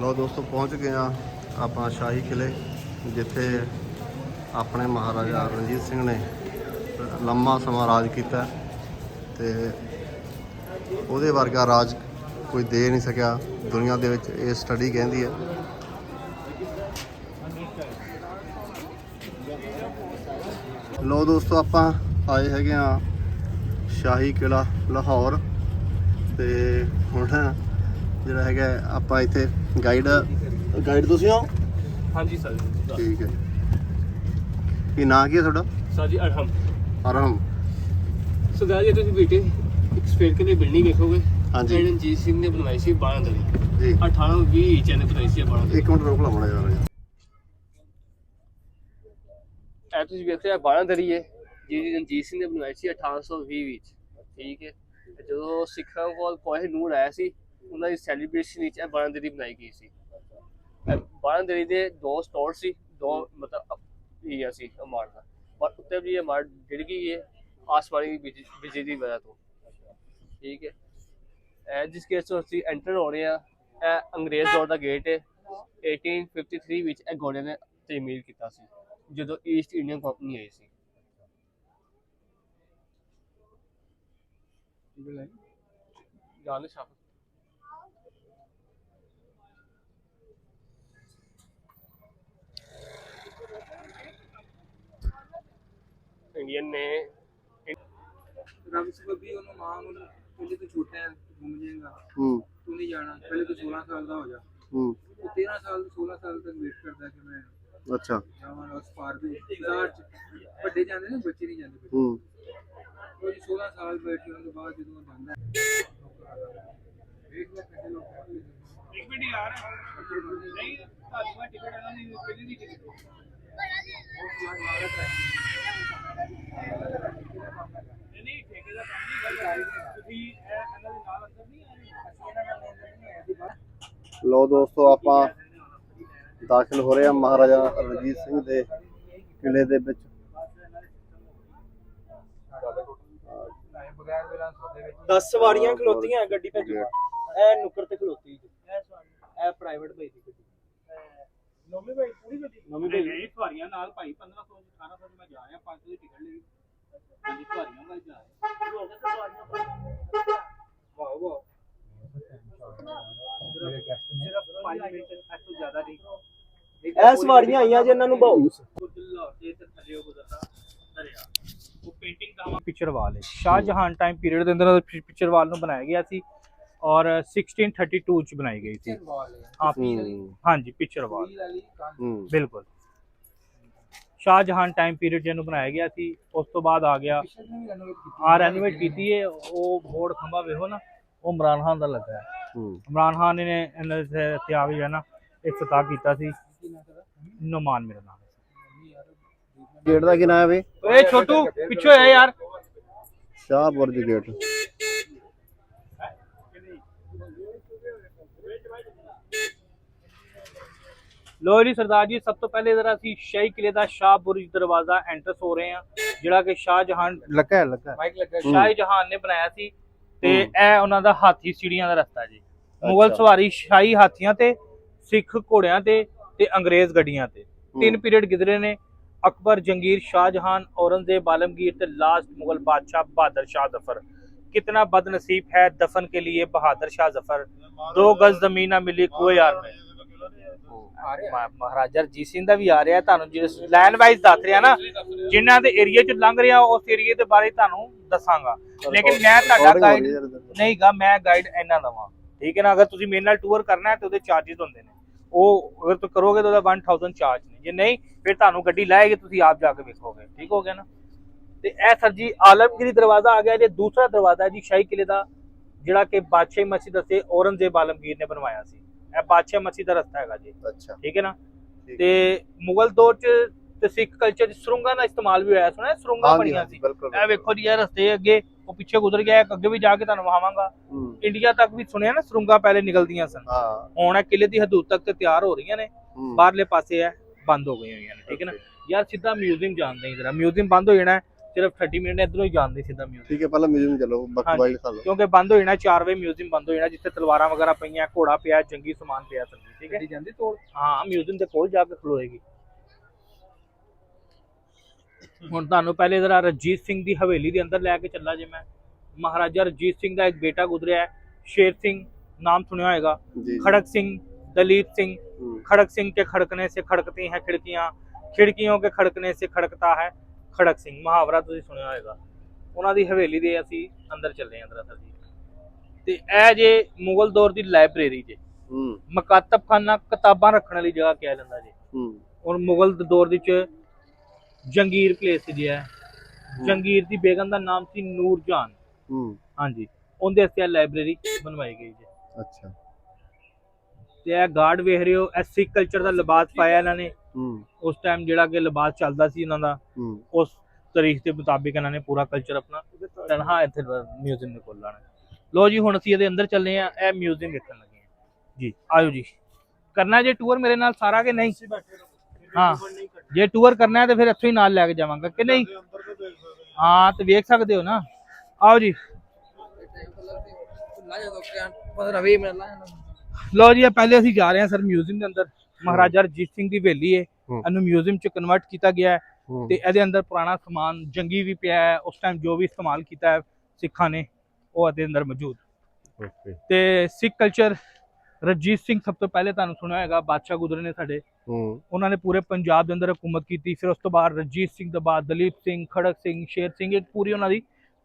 ਲੋ ਦੋਸਤੋ, ਪਹੁੰਚ ਗਏ ਆ ਆਪਾਂ ਸ਼ਾਹੀ ਕਿਲੇ ਜਿੱਥੇ ਆਪਣੇ ਮਹਾਰਾਜਾ ਰਣਜੀਤ ਸਿੰਘ ਨੇ ਲੰਮਾ ਸਮਾਂ ਰਾਜ ਕੀਤਾ ਤੇ ਉਹਦੇ ਵਰਗਾ ਰਾਜ ਕੋਈ ਦੇ ਨਹੀਂ ਸਕਿਆ। ਦੁਨੀਆ ਦੇ ਵਿੱਚ ਇਹ ਸਟੱਡੀ ਕਹਿੰਦੀ ਹੈ। ਲੋ ਦੋਸਤੋ, ਆਪਾਂ ਆਏ ਹੈਗੇ ਆ ਸ਼ਾਹੀ ਕਿਲਾ ਲਾਹੌਰ ਤੇ ਹੁਣ ਜਿਹੜਾ ਹੈਗਾ ਆਪਾਂ ਇੱਥੇ ਗਾਈਡ ਗਾਈਡ ਤੁਸੀਂ ਹੋ? ਹਾਂਜੀ ਸਰ। ਠੀਕ ਹੈ। ਕੀ ਨਾਂ ਕੀ ਹੈ ਤੁਹਾਡਾ? ਸਰ ਜੀ ਅਰਹਮ। ਅਰਹਮ। ਸਰਦਾਰ ਜੀ ਤੁਸੀਂ ਬੇਟੇ ਇੱਕ ਸਪੇਰ ਕੇ ਬਿਲਡਿੰਗ ਵੇਖੋਗੇ ਹਾਂਜੀ। ਇਹ ਰਣਜੀਤ ਸਿੰਘ ਨੇ ਬਣਵਾਈ ਸੀ 12 ਦਰੀ ਜੀ। 18 20 ਚ ਇਹਨੇ ਬਣਾਈ ਸੀ 12 ਦਰੀ ਇੱਕ ਮਿੰਟ ਰੋਕ ਲਵਾਉਣਾ ਯਾਰ ਇਹ ਤੁਸੀਂ ਵੇਖ ਰਹੇ ਆ 12 ਦਰੀ ਹੈ ਜਿਹੜੀ ਰਣਜੀਤ ਸਿੰਘ ਨੇ ਬਣਵਾਈ ਸੀ 1820 ਵਿੱਚ। ਠੀਕ ਹੈ। ਜਦੋਂ ਸਿੱਖਾਂ ਕੋਲ ਕੋਹ ਨੂਰ ਆਇਆ ਸੀ ਉਹਨਾਂ ਦੀ ਸੈਲੀਬ੍ਰੇਸ਼ਨ ਵਿੱਚ ਇਹ 12 ਦਰੀ ਬਣਾਈ ਗਈ ਸੀ। ਇਹ 12 ਦਰੀ ਦੇ ਦੋ ਸਟੋਰ ਸੀ ਦੋ ਮਤਲਬ ਇਹ ਸੀ ਅਮਾਰ ਦਾ। ਪਰ ਉੱਤੇ ਵੀ ਇਹ ਅਮਾਰ ਡਿੱਗ ਗਈ ਹੈ ਆਸਮਾਨੀ ਬਿਜ- ਬਿਜਲੀ ਦੀ ਵਜ੍ਹਾ ਤੋਂ। ਠੀਕ ਹੈ ਇਹ ਜਿਸ ਕੇਸ ਤੋਂ ਅਸੀਂ ਐਂਟਰ ਹੋ ਰਹੇ ਆ ਇਹ ਅੰਗਰੇਜ਼ ਦੌਰ ਦਾ ਗੇਟ ਹੈ 1853 ਵਿੱਚ ਇਹ ਗੋੜੇ ਨੇ ਤਮੀਰ ਕੀਤਾ ਸੀ ਜਦੋਂ ਈਸਟ ਇੰਡੀਅਨ ਕੰਪਨੀ ਆਈ ਸੀ। ਜਾਨ ਸ਼ਾਫ ਇੰਡੀਅਨ ਨੇ ਰਵਿਸ ਬੱਬੀ ਉਹਨੂੰ ਮਾਂ ਨੂੰ ਪਹਿਲੇ ਤੋਂ ਛੋਟਾ ਹੈ ਘੁੰਮ ਜਾਏਗਾ। ਹੂੰ। ਤੂੰ ਨਹੀਂ ਜਾਣਾ ਪਹਿਲੇ ਤੋਂ 16 ਸਾਲ ਦਾ ਹੋ ਜਾ। ਹੂੰ। ਉਹ 13 ਸਾਲ 16 ਸਾਲ ਤੱਕ ਵੇਟ ਕਰਦਾ ਕਿ ਮੈਂ ਅੱਛਾ। ਜਾਵਾਂ ਉਸ ਪਾਰ ਦੇ ਬਾਜ਼ਾਰ ਚ ਵੱਡੇ ਜਾਂਦੇ ਨੇ ਬੱਚੇ ਨਹੀਂ ਜਾਂਦੇ ਹੂੰ। ਉਹ 16 ਸਾਲ ਵੇਟ ਕਰਨ ਤੋਂ ਬਾਅਦ ਜਦੋਂ ਜਾਂਦਾ ਵੇਖ ਲੈ ਕਿੰਨੇ ਲੋਕ ਇੱਕ ਮਿੰਟ ਯਾਰ ਨਹੀਂ ਤੁਹਾਨੂੰ ਟਿਕਟ ਆਣਾ ਨਹੀਂ ਪਹਿਲੀ ਦੀ ਟਿਕਟ ਉਹ ਮਾਰਕ ਹੈ। ਲੋ ਦੋਸਤੋ ਆਪਾਂ ਦਾਖਲ ਹੋ ਰਹੇ ਆ ਮਹਾਰਾਜਾ ਰਣਜੀਤ ਸਿੰਘ ਦੇ ਕਿਲੇ ਦੇ ਵਿੱਚ। 10 ਸਵਾਰੀਆਂ ਖਲੋਤੀਆਂ ਗੱਡੀ ਤੇ ਗੇਟ। ਇਹ ਨੁੱਕਰ ਤੇ ਖਲੋਤੀ ਇਹ ਪ੍ਰਾਈਵੇਟ ਭੇਜੀ ਗੱਡੀ। ਨੌਵੀਂ ਭਾਈ ਪੂਰੀ ਗੱਡੀ? ਨਵੀਂ ਭੇਜੀ ਨਹੀਂ ਸਵਾਰੀਆਂ ਨਾਲ ਭਾਈ 1500 1800 ਮੈਂ ਜਾ ਰਿਹਾ 500 ਦੀ ਟਿਕਟ ਲਈ। ਪੰਜ ਸਵਾਰੀਆਂ ਮੈਂ ਜਾ ਰਿਹਾ ਹੋ ਗਿਆ ਸਵਾਰੀਆਂ ਵਾਹ ਵਾਹ ਸਿਰਫ 5 ਮਿੰਟ ਇਸ ਤੋਂ ਜ਼ਿਆਦਾ ਨਹੀਂ। ਇਹ ਸਵਾਰੀਆਂ ਆਈਆਂ ਜਿਨ੍ਹਾਂ ਨੂੰ ਬਹੁ ਲਾਹੌਰ ਤੇ ਤੇ ਥੱਲੇ ਗੁਜ਼ਰਦਾ ਦਰਿਆ। ਉਹ ਪੇਂਟਿੰਗ ਦਾ ਪਿਕਚਰ ਵਾਲ ਹੈ। ਸ਼ਾਹਜਹਾਨ ਟਾਈਮ ਪੀਰੀਅਡ ਦੇ ਅੰਦਰ ਪਿਕਚਰ ਵਾਲ ਨੂੰ ਬਣਾਇਆ ਗਿਆ ਸੀ। ਔਰ 1632 ਚ ਬਣਾਈ ਗਈ ਸੀ। ਹਾਂ। ਹੂੰ ਹਾਂਜੀ ਪਿਕਚਰ ਵਾਲ ਹੂੰ। ਬਿਲਕੁਲ। ਸ਼ਾਹਜਹਾਨ ਟਾਈਮ ਪੀਰੀਅਡ ਜਿਹਨੂੰ ਬਣਾਇਆ ਗਿਆ ਸੀ। ਉਸ ਤੋਂ ਬਾਅਦ ਆ ਗਿਆ। ਵੀ ਆ ਰੈਨੋਵੇਟ ਕੀਤੀ ਹੈ। ਉਹ ਬੋਰਡ ਖੰਭਾ ਵੇਖੋ ਨਾ ਉਹ ਇਮਰਾਨ ਖਾਨ ਦਾ ਲੱਗਾ ਹੈ। ਹੂੰ। ਇਮਰਾਨ ਖਾਨ ਨੇ ਇਹਨਾਂ ਦੇ ਤੇ ਆ ਵੀ ਹੈ ਨਾ ਇਫਤਤਾਹ ਕੀਤਾ ਸੀ। ਨੁਮਾਨ ਮੇਰਾ ਨਾਮ ਗੇਟ ਦਾ ਕੀ ਨਾਮ ਹੈ ਬਈ? ਓਏ ਛੋਟੂ ਪਿੱਛੇ ਹੈ ਯਾਰ। ਸ਼ਾਹ ਬੁਰਜ ਗੇਟ ਲੋ ਜੀ ਸਰਦਾਰ ਜੀ ਸਭ ਤੋਂ ਪਹਿਲੇ ਜ਼ਰਾ ਅਸੀਂ ਸ਼ਾਹੀ ਕਿਲੇ ਦਾ ਸ਼ਾਹ ਬੁਰਜ ਦਰਵਾਜ਼ਾ ਐਂਟਰ ਹੋ ਰਹੇ ਹਾਂ ਜਿਹੜਾ ਕਿ ਸ਼ਾਹਜਹਾਨ ਲੱਗਾ ਹੈ, ਲੱਗਾ ਹੈ। ਮਾਈਕ ਲੱਗਾ ਸ਼ਾਹੀ ਜਹਾਨ ਨੇ ਬਣਾਇਆ ਸੀ ਤੇ ਇਹ ਉਹਨਾਂ ਦਾ ਹਾਥੀ ਸੀੜੀਆਂ ਦਾ ਰਸਤਾ ਜੀ ਮੁਗਲ ਅੱਛਾ। ਸਵਾਰੀ ਸ਼ਾਹੀ ਹਾਥੀਆਂ ਤੇ ਸਿੱਖ ਘੋੜਿਆਂ ਤੇ ਤੇ ਅੰਗਰੇਜ਼ ਗੱਡੀਆਂ ਤੇ ਤਿੰਨ ਪੀਰੀਅਡ ਗਿਜ਼ਰੇ ਨੇ ਅਕਬਰ ਜੰਗੀਰ ਸ਼ਾਹਜਹਾਨ औरंगजेब आलमगीर ਤੇ ਲਾਸਟ ਮੁਗਲ ਬਾਦਸ਼ਾਹ ਬਹਾਦਰ ਸ਼ਾਹ ਜ਼ਫਰ कितना बदनसीब है दफन के लिए बहादुर शाह जफर दो गज ਜ਼ਮੀਨ ਨਾ ਮਿਲੀ ਕੋਈ ਯਾਰ में ਮਹਾ- ਮਹਾਰਾਜਾ ਰਣਜੀਤ ਸਿੰਘ ਦਾ ਵੀ ਆ ਰਿਹਾ ਤੁਹਾਨੂੰ ਜਿਹੜੇ ਲਾਈਨ ਵਾਈਜ਼ ਦੱਸ ਰਿਹਾ ਨਾ ਜਿਨ੍ਹਾਂ ਦੇ ਏਰੀਆ ਚ ਲੰਘ ਰਿਹਾ ਉਸ ਏਰੀਆ ਦੇ ਬਾਰੇ ਤੁਹਾਨੂੰ ਦੱਸਾਂਗਾ। ਲੇਕਿਨ ਮੈਂ ਤੁਹਾਡਾ ਗਾਈਡ। ਨਹੀਂਗਾ ਮੈਂ ਗਾਈਡ ਇੰਨਾ ਦਵਾਂ ਠੀਕ ਹੈ ਨਾ? ਅਗਰ ਤੁਸੀਂ ਮੇਰੇ ਨਾਲ ਟੂਰ ਕਰਨਾ ਹੈ ਤੇ ਉਹਦੇ ਚਾਰजेस ਹੁੰਦੇ ਨੇ। ਉਹ ਅਗਰ ਤੁਸੀਂ ਕਰੋਗੇ ਤਾਂ ਉਹਦਾ 1000 ਚਾਰਜ ਨੇ। ਜੇ ਨਹੀਂ ਫਿਰ ਤੁਹਾਨੂੰ ਗੱਡੀ ਲਾਏਗੀ ਤੁਸੀਂ ਆਪ ਜਾ ਕੇ ਵੇਖੋਗੇ। ਠੀਕ ਹੋ ਗਿਆ ਨਾ? ਤੇ ਇਹ ਸਰ ਜੀ ਆਲਮਗੀਰੀ ਦਰਵਾਜ਼ਾ ਆ ਗਿਆ। ਜੇ ਦੂਸਰਾ ਦਰਵਾਜ਼ਾ ਹੈ ਜੀ ਸ਼ਾਹੀ ਕਿਲੇ ਦਾ ਜਿਹੜਾ ਕਿ ਬਾਦਸ਼ਾਹੀ ਮਸਜਿਦ ਅਤੇ ਔਰੰਗਜ਼ੇਬ ਆਲਮਗੀਰ ਨੇ ਬਣਵਾਇਆ ਸੀ। ਇਹ ਬਾਦਸ਼ਾਹ ਮਸਜਿਦ ਦਾ ਰਸਤਾ ਹੈਗਾ ਜੀ। ਅੱਛਾ। ਠੀਕ ਹੈ ਨਾ। ਤੇ ਮੁਗਲ ਦੌਰ ਚ ਤੇ ਸਿੱਖ ਕਲਚਰ ਚ ਸਰੁੰਗਾਂ ਦਾ ਇਸਤੇਮਾਲ ਵੀ ਹੋਇਆ ਸੁਣਿਆ? ਸਰੁੰਗਾਂ ਬਣੀਆਂ ਸੀ। ਇਹ ਵੇਖੋ ਜੀ ਇਹ ਰਸਤੇ ਅੱਗੇ ਉਹ ਪਿੱਛੇ ਗੁਜ਼ਰ ਗਿਆ ਅੱਗੇ ਵੀ ਜਾ ਕੇ ਤੁਹਾਨੂੰ ਵਹਾਵਾਂਗਾ ਇੰਡੀਆ ਤੱਕ ਵੀ ਸੁਣਿਆ ਨਾ ਸਰੁੰਗਾਂ ਪਹਿਲੇ ਨਿਕਲਦੀਆਂ ਸਨ। ਹੁਣ ਇਹ ਕਿਲੇ ਦੀ ਹਦੂਦ ਤੱਕ ਤੇ ਤਿਆਰ ਹੋ ਰਹੀਆਂ ਨੇ। ਬਾਹਰਲੇ ਪਾਸੇ ਇਹ ਬੰਦ ਹੋ ਗਈਆਂ ਹੋਈਆਂ ਨੇ ਠੀਕ ਹੈ ਨਾ? ਯਾਰ ਸਿੱਧਾ ਮਿਊਜ਼ੀਅਮ ਜਾਣਦੇ ਹਾਂ ਜਰਾ। ਮਿਊਜ਼ੀਅਮ ਬੰਦ ਹੋ ਜਾਣਾ ਸਿਰਫ 30 ਮਿੰਟ ਇਧਰੋਂ ਹੀ ਜਾਂਦੇ ਸਿੱਧਾ ਮਿਊਜ਼ੀਅਮ ਠੀਕ ਹੈ ਪਹਿਲਾਂ ਮਿਊਜ਼ੀਅਮ ਚਲੋ ਬਾਕੀ ਹਾਂਜੀ। ਵਾਈਲਡ ਖਾ ਲਓ ਕਿਉਂਕਿ ਬੰਦ ਹੋ ਜਾਣਾ 4 ਵਜੇ ਮਿਊਜ਼ੀਅਮ ਬੰਦ ਹੋ ਜਾਣਾ ਜਿੱਥੇ ਤਲਵਾਰਾਂ ਵਗੈਰਾ ਪਈਆਂ ਘੋੜਾ ਪਿਆ ਜੰਗੀ ਸਮਾਨ ਪਿਆ ਥੱਲੇ ਠੀਕ ਹੈ ਗੱਡੀ ਜਾਂਦੀ ਤੋੜ ਹਾਂ ਮਿਊਜ਼ੀਅਮ ਦੇ ਕੋਲ ਜਾ ਕੇ ਖਲੋਏਗੀ ਹੁਣ ਤੁਹਾਨੂੰ ਪਹਿਲੇ ਜਰਾ ਰਜੀਤ ਸਿੰਘ ਦੀ ਹਵੇਲੀ ਦੇ ਅੰਦਰ ਲੈ ਕੇ ਚੱਲਾ ਜੇ ਮੈਂ ਮਹਾਰਾਜਾ ਰਜੀਤ ਸਿੰਘ ਦਾ ਇੱਕ ਬੇਟਾ ਗੁਜ਼ਰਿਆ ਹੈ ਸ਼ੇਰ ਸਿੰਘ ਨਾਮ ਸੁਣਿਆ ਹੋਏਗਾ ਜੀ खड़क सिंह दलीप सिंह ਹੂੰ, खड़क सिंह के खड़कने से खड़कती हैं खिड़कियां खिड़कियों के खड़कने से खड़कता है ਖੜਕ ਸਿੰਘ ਮੁਹਾਵਰਾ ਤੁਸੀਂ ਸੁਣਿਆ ਹੋਏਗਾ। ਉਹਨਾਂ ਦੀ ਹਵੇਲੀ ਦੇ ਅਸੀਂ ਅੰਦਰ ਚੱਲੇ ਹਾਂ ਦਰਅਸਲ ਜੀ। ਤੇ ਇਹ ਜੇ ਮੁਗਲ ਦੌਰ ਦੀ ਲਾਇਬ੍ਰੇਰੀ ਜੇ ਹੂੰ। ਮਕਾਤਬਖਾਨਾ ਕਿਤਾਬਾਂ ਰੱਖਣ ਵਾਲੀ ਜਗ੍ਹਾ ਕਿਹਾ ਜਾਂਦਾ ਜੀ। ਹੂੰ। ਔਰ ਮੁਗਲ ਦੌਰ ਦੇ ਵਿੱਚ ਜੰਗੀਰ ਪਲੇਸ ਜੀ ਹੈ। ਜੰਗੀਰ ਦੀ ਬੇਗਮ ਦਾ ਨਾਮ ਸੀ ਨੂਰ ਜਾਨ। ਹੂੰ। ਹਾਂਜੀ। ਉਹਦੇ ਇਹ ਲਾਇਬ੍ਰੇਰੀ ਬਣਵਾਈ ਗਈ ਜੀ। ਅੱਛਾ। ਤੇ ਇਹ ਗਾਰਡ ਵੇਖ ਰਹੇ ਹੋ ਸਿੱਖ ਕਲਚਰ ਦਾ ਲਿਬਾਸ ਪਾਇਆ ਇਹਨਾਂ ਨੇ। ਉਸ ਟਾਈਮ ਜਿਹੜਾ ਕਿ ਲਿਬਾਸ ਚੱਲਦਾ ਸੀ ਇਹਨਾਂ ਦਾ ਹੂੰ। ਉਸ ਤਰੀਕ ਦੇ ਮੁਤਾਬਿਕ ਇਹਨਾਂ ਨੇ ਪੂਰਾ ਕਲਚਰ ਆਪਣਾ ਤਨਹਾ ਇੱਥੇ ਮਿਊਜ਼ੀਅਮ ਦੇ ਕੋਲ ਲਾਣਾ ਲੋ ਜੀ ਹੁਣ ਅਸੀਂ ਇਹਦੇ ਅੰਦਰ ਚੱਲੇ ਆ ਇਹ ਮਿਊਜ਼ੀਅਮ ਦੇਖਣ ਲੱਗੇ ਆ ਜੀ ਆਇਓ ਜੀ। ਕਰਨਾ ਜੇ ਟੂਰ ਮੇਰੇ ਨਾਲ ਸਾਰਾ ਕਿ ਨਹੀਂ? ਹਾਂ। ਜੇ ਟੂਰ ਕਰਨਾ ਹੈ ਤੇ ਫਿਰ ਇੱਥੋਂ ਹੀ ਨਾਲ ਲੈ ਕੇ ਜਾਵਾਂਗਾ ਕਿ ਨਹੀਂ? ਹਾਂ। ਤੇ ਵੇਖ ਸਕਦੇ ਹੋ ਨਾ। ਆਓ ਜੀ। ਲਾ ਜਾ ਦੋ 15 20 ਮਿੰਟ ਲਾ ਜਾਣਾ। ਲੋ ਜੀ ਇਹ ਪਹਿਲੇ ਅਸੀਂ ਜਾ ਰਹੇ ਹਾਂ ਸਰ ਮਿਊਜ਼ੀਅਮ ਦੇ ਅੰਦਰ। ਮਹਾਰਾਜਾ ਰਣਜੀਤ ਸਿੰਘ ਦੀ ਹਵੇਲੀ ਹੈ। ਇਹਨੂੰ ਮਿਊਜ਼ੀਅਮ ਚ ਕਨਵਰਟ ਕੀਤਾ ਗਿਆ ਹੈ ਤੇ ਇਹਦੇ ਅੰਦਰ ਪੁਰਾਣਾ ਸਮਾਨ ਜੰਗੀ ਵੀ ਪਿਆ ਹੈ। ਉਸ ਟਾਈਮ ਜੋ ਵੀ ਇਸਤੇਮਾਲ ਕੀਤਾ ਹੈ ਸਿੱਖਾਂ ਨੇ ਉਹ ਇਹਦੇ ਅੰਦਰ ਮੌਜੂਦ। ਤੇ ਸਿੱਖ ਕਲਚਰ ਰਣਜੀਤ ਸਿੰਘ ਸਭ ਤੋਂ ਪਹਿਲੇ ਤੁਹਾਨੂੰ ਸੁਣਿਆ ਹੋਏਗਾ ਬਾਦਸ਼ਾਹ ਗੁਜ਼ਰੇ ਨੇ ਸਾਡੇ। ਉਹਨਾਂ ਨੇ ਪੂਰੇ ਪੰਜਾਬ ਦੇ ਅੰਦਰ ਹਕੂਮਤ ਕੀਤੀ। ਫਿਰ ਉਸ ਤੋਂ ਬਾਅਦ ਰਣਜੀਤ ਸਿੰਘ ਤੋਂ ਬਾਅਦ ਦਲੀਪ ਸਿੰਘ ਖੜਕ ਸਿੰਘ ਸ਼ੇਰ ਸਿੰਘ ਇੱਕ ਪੂਰੀ ਉਹਨਾਂ ਦੀ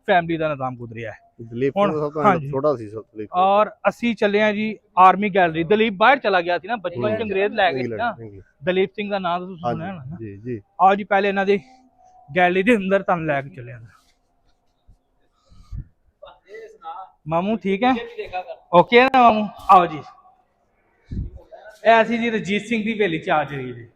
ਫੈਮਿਲੀ ਦਾ ਨਿਜ਼ਾਮ ਗੁਜ਼ਰਿਆ ਹੈ। ਦਲੀਪ ਸਭ ਤੋਂ। ਛੋਟਾ ਸੀ ਸਭ ਦਲੀਪ ਔਰ ਅਸੀਂ ਚੱਲੇ ਹਾਂ ਜੀ ਆਰਮੀ ਗੈਲਰੀ ਦਲੀਪ ਬਾਹਰ ਚਲਾ ਗਿਆ ਸੀ ਨਾ ਬਚਪਨ ਚ ਅੰਗਰੇਜ਼ ਲੈ ਗਏ ਸੀ ਨਾ। ਦਲੀਪ ਸਿੰਘ ਦਾ ਨਾਮ ਤੁਸੀਂ ਸੁਣਿਆ ਹੋਣਾ ਜੀ ਜੀ। ਆਓ ਜੀ ਪਹਿਲੇ ਇਹਨਾਂ ਦੀ ਗੈਲਰੀ ਦੇ ਅੰਦਰ ਤੁਹਾਨੂੰ ਲੈ ਕੇ ਚੱਲੇ ਅੰਦਰ ਮਾਮੂ ਠੀਕ ਹੈ? ਓਕੇ ਨਾ ਮਾਮੂ? ਆਓ ਜੀ। ਇਹ ਅਸੀਂ ਜੀ ਰਜੀਤ ਸਿੰਘ ਦੀ ਹਵੇਲੀ ਚ ਆ ਚੁੱਕੀ ਜੀ।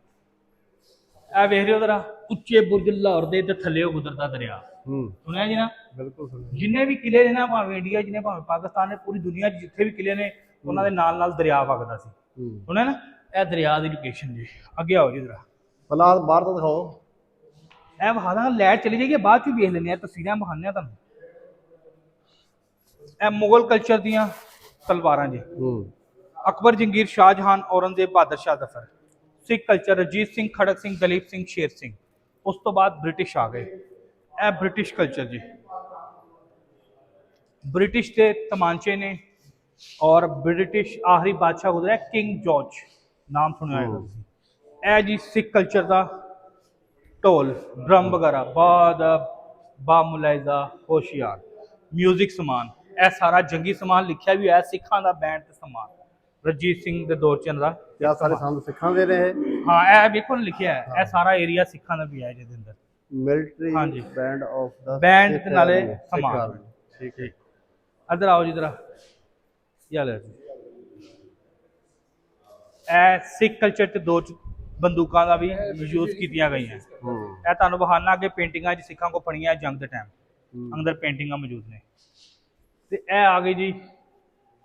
ਇਹ ਵੇਖ ਰਹੇ ਹੋ ਜਰਾ ਉੱਚੇ ਬੁਰਜ ਲਾਹੌਰ ਦੇ ਤੇ ਥੱਲੇ ਗੁਜ਼ਰਦਾ ਦਰਿਆ। ਹੂੰ। ਸੁਣਿਆ ਜੀ ਨਾ? ਬਿਲਕੁਲ ਸੁਣਿਆ ਜਿੰਨੇ ਵੀ ਕਿਲੇ ਨੇ ਨਾ ਭਾਵੇਂ ਇੰਡੀਆ ਜਿੰਨੇ ਭਾਵੇਂ ਪਾਕਿਸਤਾਨ ਨੇ ਪੂਰੀ ਦੁਨੀਆ 'ਚ ਜਿੱਥੇ ਵੀ ਕਿਲੇ ਨੇ ਉਹਨਾਂ ਦੇ ਨਾਲ ਨਾਲ ਦਰਿਆ ਵਗਦਾ ਸੀ। ਸੁਣਿਆ ਨਾ? ਇਹ ਦਰਿਆ ਦੀ ਲੋਕੇਸ਼ਨ ਜੀ। ਅੱਗੇ ਆਓ ਜੀ ਜਰਾ। ਪਹਿਲਾਂ ਬਾਹਰ ਤੋਂ ਦਿਖਾਓ। ਇਹ ਵਹਾਦਾ ਲੈਟ ਚਲੀ ਜਾਈਏ ਬਾਅਦ ਚ ਵੇਖ ਲੈਂਦੇ ਆ ਤਸਵੀਰਾਂ ਬਹਾਨੇ ਆ ਤੁਹਾਨੂੰ। ਇਹ ਮੁਗਲ ਕਲਚਰ ਦੀਆਂ ਤਲਵਾਰਾਂ ਜੀ। ਅਕਬਰ ਜੰਗੀਰ ਸ਼ਾਹਜਹਾਨ ਔਰੰਗਜ਼ੇਬ ਬਹਾਦਰ ਸ਼ਾਹ ਜ਼ਫਰ। ਸਿੱਖ ਕਲਚਰ ਰਜੀਤ ਸਿੰਘ ਖੜਕ ਸਿੰਘ ਦਲੀਪ ਸਿੰਘ ਸ਼ੇਰ ਸਿੰਘ। ਉਸ ਤੋਂ ਬਾਅਦ ਬ੍ਰਿਟਿਸ਼ ਆ ਗਏ। ਇਹ ਬ੍ਰਿਟਿਸ਼ ਕਲਚਰ ਜੀ। ਬ੍ਰਿਟਿਸ਼ ਦੇ ਤਮਾਂਚੇ ਨੇ ਔਰ ਬ੍ਰਿਟਿਸ਼ ਆਖਰੀ ਬਾਦਸ਼ਾਹ ਗੁਜ਼ਰਿਆ ਕਿੰਗ ਜਾਰਜ ਨਾਮ ਸੁਣਿਆ ਤੁਸੀਂ। ਇਹ ਜੀ ਸਿੱਖ ਕਲਚਰ ਦਾ ਢੋਲ ਡਰਮ ਵਗੈਰਾ ਬਾਦ ਬਾ ਮੁਲਾਇਜ਼ਾ ਹੋਸ਼ਿਆਰ 뮤직 ਸਮਾਨ। ਇਹ ਸਾਰਾ ਜੰਗੀ ਸਮਾਨ ਲਿਖਿਆ ਵੀ ਹੋਇਆ ਹੈ, ਸਿੱਖਾਂ ਦਾ ਬੈਂਡ ਤੇ ਸਮਾਨ। ਰਜੀਤ ਸਿੰਘ ਦੇ ਦੌਰ ਚ ਇਹਨਾਂ ਦਾ ਕਿਆ ਸਾਰੇ ਸੰਦ ਸਿੱਖਾਂ ਦੇ ਨੇ ਹਾਂ ਇਹ ਵੇਖੋ ਲਿਖਿਆ ਹੈ। ਇਹ ਸਾਰਾ ਏਰੀਆ ਸਿੱਖਾਂ ਦਾ ਵੀ ਹੈ ਜਿਹਦੇ ਅੰਦਰ। ਮਿਲਟਰੀ। ਬੈਂਡ ਆਫ ਦਾ ਤੇ ਨਾਲੇ ਸਮਾਨ। ਠੀਕ ਹੈ। ਇੱਧਰ ਆਓ ਜੀ ਜਰਾ ਯਾ ਲੈ ਜੀ। ਇਹ ਸਿੱਖ ਕਲਚਰ ਚ ਦੋ ਬੰਦੂਕਾਂ ਦਾ ਵੀ ਯੂਜ਼ ਕੀਤੀਆਂ ਗਈਆਂ। ਹੂੰ। ਇਹ ਤੁਹਾਨੂੰ ਬਹਾਨਾ ਕਿ ਪੇਂਟਿੰਗਾਂ 'ਚ ਸਿੱਖਾਂ ਕੋ ਪੜੀਆਂ ਜੰਗ ਦੇ ਟਾਈਮ। ਅੰਦਰ ਪੇਂਟਿੰਗਾਂ ਮੌਜੂਦ ਨੇ। ਤੇ ਇਹ ਆ ਗਈ ਜੀ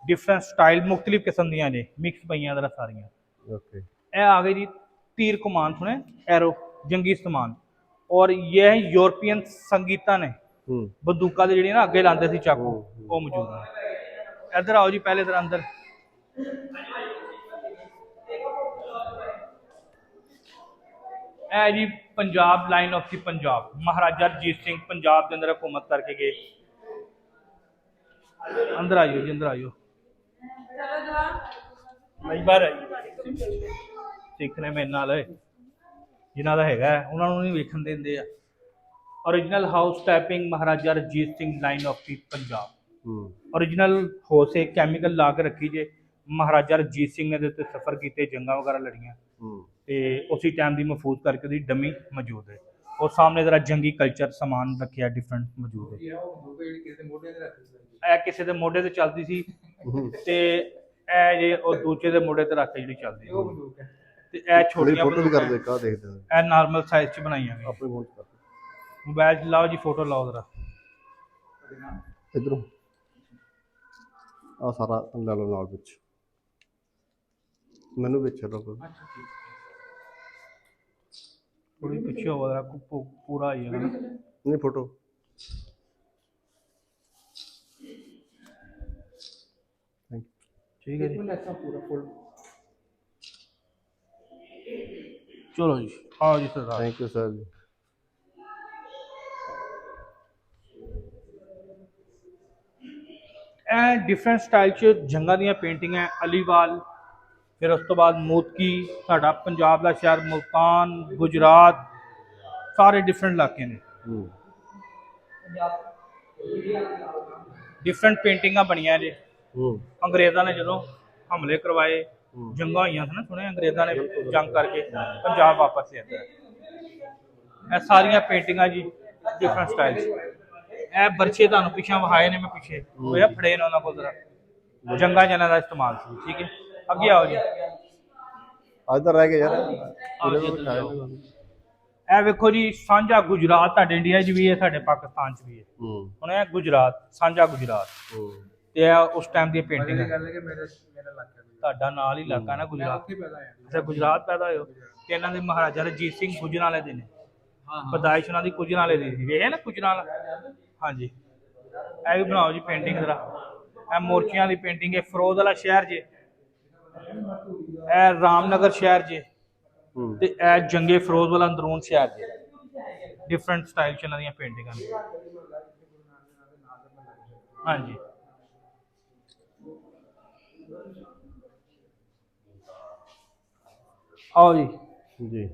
ਡਿਫਰੈਂਟ ਸਟਾਈਲ ਮੁxtਲਿਫ ਕਿਸਮ ਦੀਆਂ ਨੇ ਮਿਕਸ ਪਈਆਂ ਜਰਾ ਸਾਰੀਆਂ। ਓਕੇ ਇਹ ਆ ਗਈ ਜੀ ਤੀਰ ਕਮਾਨ ਸੁਣੇ ਐਰੋ ਜੰਗੀ ਇਸਤਮਾਨ ਔਰ ਇਹ ਯੂਰਪੀਅਨ ਸੰਗੀਤਾਂ ਨੇ। ਬੰਦੂਕਾਂ ਦੇ ਜਿਹੜੀਆਂ ਨਾ ਅੱਗੇ ਲਾਉਂਦੇ ਸੀ ਚਾਕੂ। ਉਹ ਮੌਜੂਦ ਨੇ। ਇੱਧਰ ਆਓ ਜੀ ਪਹਿਲੇ ਤਰ੍ਹਾਂ ਅੰਦਰ। ਇਹ ਜੀ ਪੰਜਾਬ ਲਾਈਨ ਆਫ ਦੀ ਪੰਜਾਬ। ਮਹਾਰਾਜਾ ਰਣਜੀਤ ਸਿੰਘ ਪੰਜਾਬ ਦੇ ਅੰਦਰ ਹਕੂਮਤ ਕਰਕੇ ਗਏ। ਅੰਦਰ ਆਇਓ ਜੀ ਅੰਦਰ ਆਇਓ। ਨਹੀਂ ਬਾਹਰ ਆਇਓ ਸਿੱਖ ਨੇ ਮੇਰੇ ਨਾਲ। ਜਿਨ੍ਹਾਂ ਦਾ ਹੈਗਾ ਉਹਨਾਂ ਨੂੰ ਨਹੀਂ ਵੇਖਣ ਦਿੰਦੇ ਆ। Original house typing Maharaja Ranjit Singh line of the Punjab ਹੂੰ ओरिजिनल हो से ਕੈਮੀਕਲ ਲਾ ਕੇ ਰੱਖੀ ਜੇ ਮਹਾਰਾਜਾ ਰਣਜੀਤ ਸਿੰਘ ਨੇ ਦੇ ਉੱਤੇ ਸਫ਼ਰ ਕੀਤੇ ਜੰਗਾਂ ਵਗੈਰਾ ਲੜੀਆਂ ਹੂੰ ਤੇ ਉਸੇ ਟਾਈਮ ਦੀ ਮਹਫੂਜ਼ ਕਰਕੇ ਉਹਦੀ ਡਮੀ ਮੌਜੂਦ ਹੈ ਉਹ ਸਾਹਮਣੇ ਜ਼ਰਾ ਜੰਗੀ ਕਲਚਰ ਸਮਾਨ ਰੱਖਿਆ ਡਿਫਰੈਂਟ ਮੌਜੂਦ ਹੈ ਇਹ ਉਹ ਬੰਦੂਕ ਜਿਹੜੀ ਕਿਸੇ ਦੇ ਮੋਢੇ ਤੇ ਰੱਖੀ ਸੀ ਇਹ ਕਿਸੇ ਦੇ ਮੋਢੇ ਤੇ ਚੱਲਦੀ ਸੀ ਹੂੰ। ਤੇ ਇਹ ਜੇ ਉਹ ਦੂਜੇ ਦੇ ਮੋਢੇ ਤੇ ਰੱਖ ਕੇ ਜਿਹੜੀ ਚੱਲਦੀ ਇਹ ਉਹ ਸੀ ਬੰਦੂਕ ਹੈ ਤੇ ਇਹ ਥੋੜੀ ਛੋਟੀਆਂ ਫੋਟੋ ਵੀ ਕਰ ਬੰਦੂਕਾਂ ਦੇ ਕਾ ਦੇਖਦੇ ਨੇ ਇਹ ਨਾਰਮਲ ਸਾਈਜ਼ ਚ ਬਣਾਈਆਂ ਗਈਆਂ ਆਪਣੇ ਫੋਨ ਕਰ ਮੋਬਾਈਲ 'ਚ ਲਾਓ ਜੀ ਫੋਟੋ ਲਾਓ ਜ਼ਰਾ। ਇਧਰੋਂ। ਆ ਸਾਰਾ ਲੈ ਲਓ ਨਾਲ ਵਿੱਚ। ਮੈਨੂੰ ਵਿੱਚ ਰੱਖੋ ਥੋੜੀ ਪਿੱਛੇ ਹੋ ਜ਼ਰਾ ਪੂਰਾ ਹੀ ਹੈ ਨਾ ਨਹੀਂ ਫੋਟੋ। ਥੈਂਕ ਠੀਕ ਹੈ ਜੀ। ਐਸਾ ਪੂਰਾ ਫੁੱਲ ਚਲੋ ਜੀ ਆਓ ਜੀ ਸਰਦਾਰ ਥੈਂਕ ਯੂ ਸਰ ਜੀ। ਇਹ ਡਿਫਰੈਂਟ ਸਟਾਈਲ 'ਚ ਜੰਗਾਂ ਦੀਆਂ ਪੇਂਟਿੰਗਾਂ ਅਲੀਵਾਲ ਫਿਰ ਉਸ ਤੋਂ ਬਾਅਦ ਮੋਤਕੀ ਸਾਡਾ ਪੰਜਾਬ ਦਾ ਸ਼ਹਿਰ ਮੁਲਤਾਨ ਗੁਜਰਾਤ ਸਾਰੇ ਡਿਫਰੈਂਟ ਇਲਾਕੇ ਨੇ। ਡਿਫਰੈਂਟ ਪੇਂਟਿੰਗਾਂ ਬਣੀਆਂ ਹੂੰ। ਅੰਗਰੇਜ਼ਾਂ ਨੇ ਜਦੋਂ ਹਮਲੇ ਕਰਵਾਏ। ਜੰਗਾਂ ਹੋਈਆਂ ਸੀ ਨਾ ਸੁਣਿਆ? ਅੰਗਰੇਜ਼ਾਂ ਨੇ ਜੰਗ ਕਰਕੇ ਪੰਜਾਬ ਵਾਪਸ ਲਿਆਂਦਾ ਇਹ ਸਾਰੀਆਂ ਪੇਂਟਿੰਗਾਂ ਜੀ ਡਿਫਰੈਂਟ ਸਟਾਈਲ 'ਚ। ਇਹ ਬਰਛੇ ਤੁਹਾਨੂੰ ਪਿੱਛੇ ਵਹਾਏ ਨੇ ਮੈਂ ਪਿੱਛੇ ਹੋਇਆ ਫੜੇ ਨੇ ਉਹਨਾਂ ਕੋਲ ਜ਼ਰਾ। ਜੰਗਾਂ ਜਨਾਂ ਦਾ ਇਸਤੇਮਾਲ ਸੀ ਠੀਕ ਹੈ? ਅੱਗੇ ਆਓ ਜੀ। ਅੱਜ ਤਾਂ ਰਹਿ ਗਏ ਯਾਰ। ਪੂਰੇ ਨੂੰ। ਇਹ ਵੇਖੋ ਜੀ ਸਾਂਝਾ ਗੁਜਰਾਤ ਤੁਹਾਡੇ ਇੰਡੀਆ 'ਚ ਵੀ ਹੈ ਸਾਡੇ ਪਾਕਿਸਤਾਨ 'ਚ ਵੀ ਹੈ। ਹੂੰ। ਹੁਣ ਇਹ ਗੁਜਰਾਤ ਸਾਂਝਾ ਗੁਜਰਾਤ। ਹੂੰ। ਤੇ ਇਹ ਉਸ ਟਾਈਮ ਦੀ ਪੇਂਟਿੰਗ ਹੈ। ਗੱਲ ਹੈ ਕਿ ਮੇਰੇ ਮੇਰਾ ਇਲਾਕਾ ਵੀ ਤੁਹਾਡਾ ਨਾਲ ਹੀ ਇਲਾਕਾ ਨਾ ਗੁਜਰਾਤ। ਉੱਥੇ ਪੈਦਾ ਹੋਇਆ। ਅੱਛਾ ਗੁਜਰਾਤ ਪੈਦਾ ਹੋਏ ਹੋ ਤੇ ਇਹਨਾਂ ਦੇ ਮਹਾਰਾਜਾ ਰਣਜੀਤ ਸਿੰਘ ਗੁਜਰਾਲੇ ਦੇ ਨੇ। ਹਾਂ ਪਦਾਇਸ਼ ਉਹਨਾਂ ਦੀ ਗੁਜਰਾਲੇ ਦੀ ਸੀ। ਵੇਖਿਆ ਨਾ ਗੁਜਰਾਲ ਹਾਂਜੀ। ਇਹ ਵੀ ਬਣਾਓ ਜੀ ਪੇਂਟਿੰਗ ਜ਼ਰਾ। ਇਹ ਮੋਰਚੀਆਂ ਦੀ ਪੇਂਟਿੰਗ ਹੈ ਫਿਰੋਜ਼ ਵਾਲਾ ਸ਼ਹਿਰ ਜੇ। ਇਹ ਰਾਮਨਗਰ ਸ਼ਹਿਰ ਜੇ। ਤੇ ਇਹ ਜੰਗੇ ਫਿਰੋਜ਼ ਵਾਲਾ ਅੰਦਰੂਨ ਸ਼ਹਿਰ ਜੇ। ਡਿਫਰੈਂਟ ਸਟਾਈਲ ਚ ਇਹਨਾਂ ਦੀਆਂ ਪੇਂਟਿੰਗਾਂ ਨੇ। ਹਾਂਜੀ। ਆਓ ਜੀ। ਜੀ।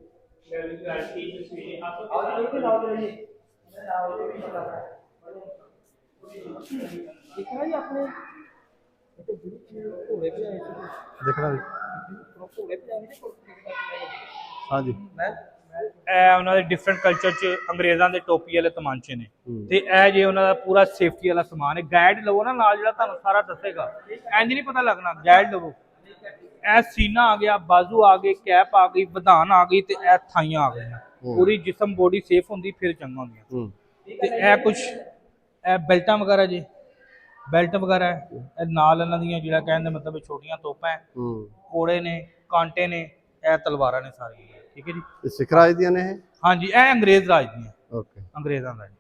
ਦੇਖਣਾ ਜੀ। ਆਪਣੇ ਘੋੜੇ ਤੇ ਆਏ ਸੀ ਦੇਖਣਾ ਵੀ ਘੋੜੇ ਤੇ ਆਏ ਸੀ ਹਾਂਜੀ। ਮੈਂ ਇਹ ਉਹਨਾਂ ਦੇ ਡਿਫਰੈਂਟ ਕਲਚਰ ਚ ਅੰਗਰੇਜ਼ਾਂ ਦੇ ਟੋਪੀ ਵਾਲੇ ਤਮਾਂਚੇ ਨੇ। ਹੂੰ। ਤੇ ਇਹ ਜੇ ਉਹਨਾਂ ਦਾ ਪੂਰਾ ਸੇਫਟੀ ਵਾਲਾ ਸਮਾਨ ਹੈ ਗਾਈਡ ਲਵੋ ਨਾ ਨਾਲ ਜਿਹੜਾ ਤੁਹਾਨੂੰ ਸਾਰਾ ਦੱਸੇਗਾ। ਇੰਜ ਨਹੀਂ ਪਤਾ ਲੱਗਣਾ ਗਾਈਡ ਲਵੋ। ਇਹ ਸੀਨਾ ਆ ਗਿਆ ਬਾਜ਼ੂ ਆ ਗਏ ਕੈਪ ਆ ਗਈ ਵਧਾਨ ਆ ਗਈ ਤੇ ਇਹ ਥਾਈਆਂ ਆ ਗਈਆਂ। ਪੂਰੀ ਜਿਸਮ ਬੋਡੀ ਸੇਫ ਹੁੰਦੀ ਫਿਰ ਚੰਗਾ ਹੁੰਦੀਆਂ ਹੂੰ। ਤੇ ਇਹ ਕੁਝ ਇਹ ਬੈਲਟਾਂ ਵਗੈਰਾ ਜੀ ਬੈਲਟ ਵਗੈਰਾ ਹੈ ਇਹ ਨਾਲ ਇਹਨਾਂ ਦੀਆਂ ਜਿਹੜਾ ਕਹਿਣ ਦਾ ਮਤਲਬ ਹੈ ਛੋਟੀਆਂ ਤੋਪਾਂ ਹੈ ਹੂੰ। ਕੋੜੇ ਨੇ ਕਾਂਟੇ ਨੇ ਇਹ ਤਲਵਾਰਾਂ ਨੇ ਸਾਰੀਆਂ ਠੀਕ ਹੈ ਜੀ। ਇਹ ਸਿੱਖ ਰਾਜ ਦੀਆਂ ਨੇ ਇਹ? ਹਾਂਜੀ ਇਹ ਅੰਗਰੇਜ਼ ਰਾਜ ਦੀਆਂ। ਓਕੇ। ਅੰਗਰੇਜ਼ਾਂ ਦਾ ਜੀ।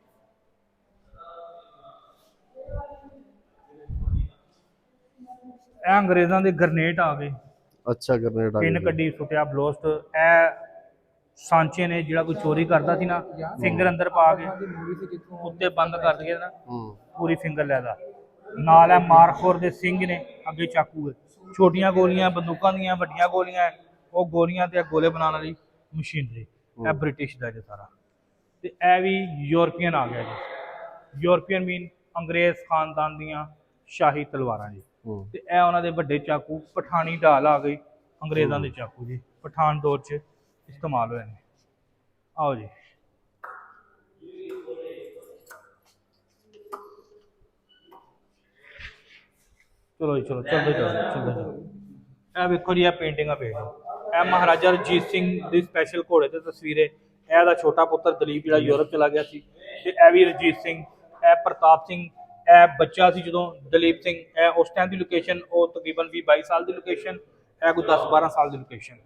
ਇਹ ਅੰਗਰੇਜ਼ਾਂ ਦੇ ਗ੍ਰਨੇਡ ਆ ਗਏ। ਅੱਛਾ ਗ੍ਰਨੇਡ ਆ ਪਿੰਨ ਗਈ। ਕੱਢੀ ਸੁੱਟਿਆ ਬਲੋਸਟ ਇਹ ਸਾਂਚੇ ਨੇ ਜਿਹੜਾ ਕੋਈ ਚੋਰੀ ਕਰਦਾ ਸੀ ਨਾ ਫਿੰਗਰ ਅੰਦਰ ਪਾ ਕੇ ਉੱਤੇ ਬੰਦ ਕਰ ਦਈਏ ਨਾ ਪੂਰੀ ਫਿੰਗਰ ਲੈਦਾ ਨਾਲ ਹੈ ਮਾਰਖੋਰ ਦੇ ਸਿੰਘ ਨੇ ਅੱਗੇ ਚਾਕੂ ਹੈ। ਛੋਟੀਆਂ ਗੋਲੀਆਂ ਬੰਦੂਕਾਂ ਦੀਆਂ ਵੱਡੀਆਂ ਗੋਲੀਆਂ ਉਹ ਗੋਲੀਆਂ ਤੇ ਗੋਲੇ ਬਣਾਉਣ ਵਾਲੀ ਮਸ਼ੀਨਰੀ। ਇਹ ਬ੍ਰਿਟਿਸ਼ ਦਾ ਜੀ ਸਾਰਾ। ਤੇ ਇਹ ਵੀ ਯੂਰਪੀਅਨ ਆ ਗਿਆ ਜੀ। ਯੂਰਪੀਅਨ ਮੀਨ ਅੰਗਰੇਜ਼ ਖਾਨਦਾਨ ਦੀਆਂ ਸ਼ਾਹੀ ਤਲਵਾਰਾਂ ਜੀ। ਤੇ ਇਹ ਉਹਨਾਂ ਦੇ ਵੱਡੇ ਚਾਕੂ ਪਠਾਨੀ ਢਾਲ ਆ ਗਈ ਅੰਗਰੇਜ਼ਾਂ ਦੇ ਚਾਕੂ ਜੀ। ਪਠਾਨ ਦੌਰ 'ਚ ਇਸਤੇਮਾਲ ਹੋਏ ਨੇ। ਆਓ ਜੀ। ਚਲੋ ਜੀ, ਚਲੋ, ਚੱਲਦੇ ਚਲੋ ਚੱਲਦੇ ਚਲੋ ਇਹ ਵੇਖੋ ਜੀ, ਇਹ ਪੇਂਟਿੰਗਾਂ ਵੇਖ ਲਓ ਇਹ ਮਹਾਰਾਜਾ ਰਣਜੀਤ ਸਿੰਘ ਦੀ ਸਪੈਸ਼ਲ ਘੋੜੇ ਤੇ ਤਸਵੀਰ। ਹੈ ਇਹ ਦਾ ਛੋਟਾ ਪੁੱਤਰ ਦਲੀਪ ਜਿਹੜਾ ਯੂਰਪ ਚਲਾ ਗਿਆ ਸੀ ਤੇ ਇਹ ਵੀ ਰਣਜੀਤ ਸਿੰਘ, ਇਹ ਪ੍ਰਤਾਪ ਸਿੰਘ, ਇਹ ਬੱਚਾ ਸੀ ਜਦੋਂ ਦਲੀਪ ਸਿੰਘ। ਇਹ ਉਸ ਟਾਈਮ ਦੀ ਲੋਕੇਸ਼ਨ ਉਹ ਤਕਰੀਬਨ 20 22 ਸਾਲ ਦੀ ਲੋਕੇਸ਼ਨ ਇਹ ਕੋਈ 10 12 ਸਾਲ ਦੀ ਲੋਕੇਸ਼ਨ